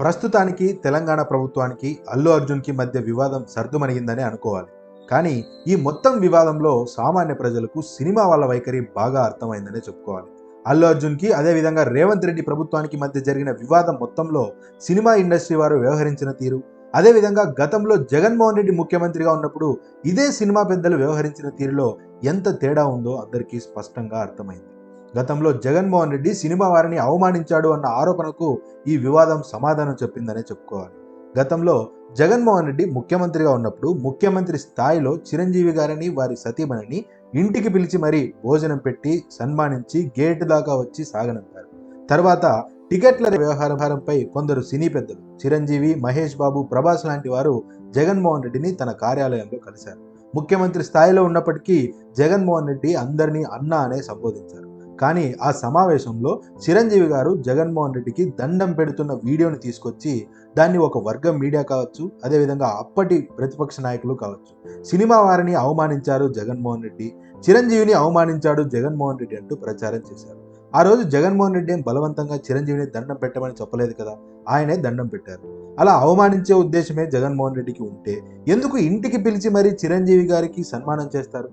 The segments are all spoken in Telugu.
ప్రస్తుతానికి తెలంగాణ ప్రభుత్వానికి అల్లు అర్జున్కి మధ్య వివాదం సర్దుమణిగిందని అనుకోవాలి. కానీ ఈ మొత్తం వివాదంలో సామాన్య ప్రజలకు సినిమా వాళ్ళ వైఖరి బాగా అర్థమైందనే చెప్పుకోవాలి. అల్లు అర్జున్కి అదేవిధంగా రేవంత్ రెడ్డి ప్రభుత్వానికి మధ్య జరిగిన వివాదం మొత్తంలో సినిమా ఇండస్ట్రీ వారు వ్యవహరించిన తీరు అదేవిధంగా గతంలో జగన్మోహన్ రెడ్డి ముఖ్యమంత్రిగా ఉన్నప్పుడు ఇదే సినిమా పెద్దలు వ్యవహరించిన తీరులో ఎంత తేడా ఉందో అందరికీ స్పష్టంగా అర్థమైంది. గతంలో జగన్మోహన్ రెడ్డి సినిమా వారిని అవమానించాడు అన్న ఆరోపణకు ఈ వివాదం సమాధానం చెప్పిందనే చెప్పుకోవాలి. గతంలో జగన్మోహన్ రెడ్డి ముఖ్యమంత్రిగా ఉన్నప్పుడు ముఖ్యమంత్రి స్థాయిలో చిరంజీవి గారిని వారి సతీమణిని ఇంటికి పిలిచి మరీ భోజనం పెట్టి సన్మానించి గేటు దాకా వచ్చి సాగనంపారు. తర్వాత టికెట్ల వ్యవహారంపై కొందరు సినీ పెద్దలు చిరంజీవి మహేష్ బాబు ప్రభాస్ లాంటి వారు జగన్మోహన్ రెడ్డిని తన కార్యాలయంలో కలిశారు. ముఖ్యమంత్రి స్థాయిలో ఉన్నప్పటికీ జగన్మోహన్ రెడ్డి అందరినీ అన్న అనే సంబోధించారు. కానీ ఆ సమావేశంలో చిరంజీవి గారు జగన్మోహన్ రెడ్డికి దండం పెడుతున్న వీడియోని తీసుకొచ్చి దాన్ని ఒక వర్గం మీడియా కావచ్చు అదేవిధంగా అప్పటి ప్రతిపక్ష నాయకులు కావచ్చు. సినిమా వారిని అవమానించారు జగన్మోహన్ రెడ్డి చిరంజీవిని అవమానించాడు జగన్మోహన్ రెడ్డి అంటూ ప్రచారం చేశారు. ఆ రోజు జగన్మోహన్ రెడ్డి బలవంతంగా చిరంజీవిని దండం పెట్టమని చెప్పలేదు కదా ఆయనే దండం పెట్టారు. అలా అవమానించే ఉద్దేశమే జగన్మోహన్ రెడ్డికి ఉంటే ఎందుకు ఇంటికి పిలిచి మరీ చిరంజీవి గారికి సన్మానం చేస్తారు?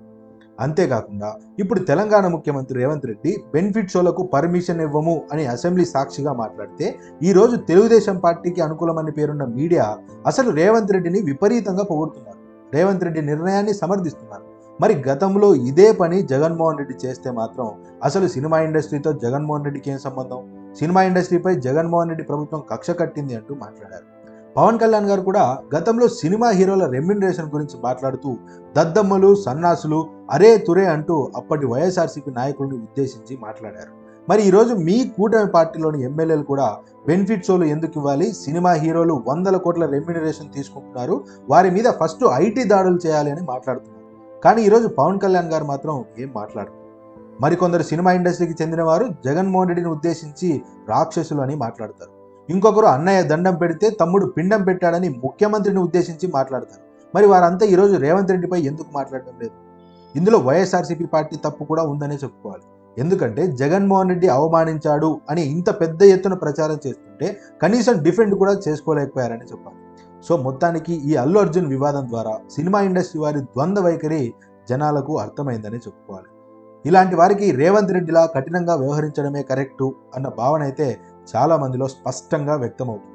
అంతేకాకుండా ఇప్పుడు తెలంగాణ ముఖ్యమంత్రి రేవంత్ రెడ్డి బెనిఫిట్ షోలకు పర్మిషన్ ఇవ్వము అని అసెంబ్లీ సాక్షిగా మాట్లాడితే ఈ రోజు తెలుగుదేశం పార్టీకి అనుకూలమని పేరున్న మీడియా అసలు రేవంత్ రెడ్డిని విపరీతంగా పొగుడుతున్నారు. రేవంత్ రెడ్డి నిర్ణయాన్ని సమర్థిస్తున్నారు. మరి గతంలో ఇదే పని జగన్మోహన్ రెడ్డి చేస్తే మాత్రం అసలు సినిమా ఇండస్ట్రీతో జగన్మోహన్ రెడ్డికి ఏం సంబంధం? సినిమా ఇండస్ట్రీపై జగన్మోహన్ రెడ్డి ప్రభుత్వం కక్ష కట్టింది అంటూ మాట్లాడారు. పవన్ కళ్యాణ్ గారు కూడా గతంలో సినిమా హీరోల రెమ్యునరేషన్ గురించి మాట్లాడుతూ దద్దమ్మలు సన్నాసులు అరే తురే అంటూ అప్పటి వైఎస్ఆర్సీపీ నాయకులను ఉద్దేశించి మాట్లాడారు. మరి ఈరోజు మీ కూటమి పార్టీలోని ఎమ్మెల్యేలు కూడా బెనిఫిట్ షోలు ఎందుకు ఇవ్వాలి? సినిమా హీరోలు వందల కోట్ల రెమ్యునరేషన్ తీసుకుంటున్నారు. వారి మీద ఫస్ట్ ఐటీ దాడులు చేయాలి అని మాట్లాడుతున్నారు. కానీ ఈరోజు పవన్ కళ్యాణ్ గారు మాత్రం ఏం మాట్లాడరు. మరికొందరు సినిమా ఇండస్ట్రీకి చెందిన వారు జగన్మోహన్ రెడ్డిని ఉద్దేశించి రాక్షసులు అని మాట్లాడతారు. ఇంకొకరు అన్నయ్య దండం పెడితే తమ్ముడు పిండం పెట్టాడని ముఖ్యమంత్రిని ఉద్దేశించి మాట్లాడతారు. మరి వారంతా ఈరోజు రేవంత్ రెడ్డిపై ఎందుకు మాట్లాడడం లేదు? ఇందులో వైఎస్ఆర్సీపీ పార్టీ తప్పు కూడా ఉందనే చెప్పుకోవాలి. ఎందుకంటే జగన్మోహన్ రెడ్డి అవమానించాడు అని ఇంత పెద్ద ఎత్తున ప్రచారం చేస్తుంటే కనీసం డిఫెండ్ కూడా చేసుకోలేకపోయారని చెప్పాలి. సో మొత్తానికి ఈ అల్లు అర్జున్ వివాదం ద్వారా సినిమా ఇండస్ట్రీ వారి ద్వంద్వ వైఖరి జనాలకు అర్థమైందని చెప్పుకోవాలి. ఇలాంటి వారికి రేవంత్ రెడ్డిలా కఠినంగా వ్యవహరించడమే కరెక్టు అన్న భావన అయితే చాలా మందిలో స్పష్టంగా వ్యక్తమవుతుంది.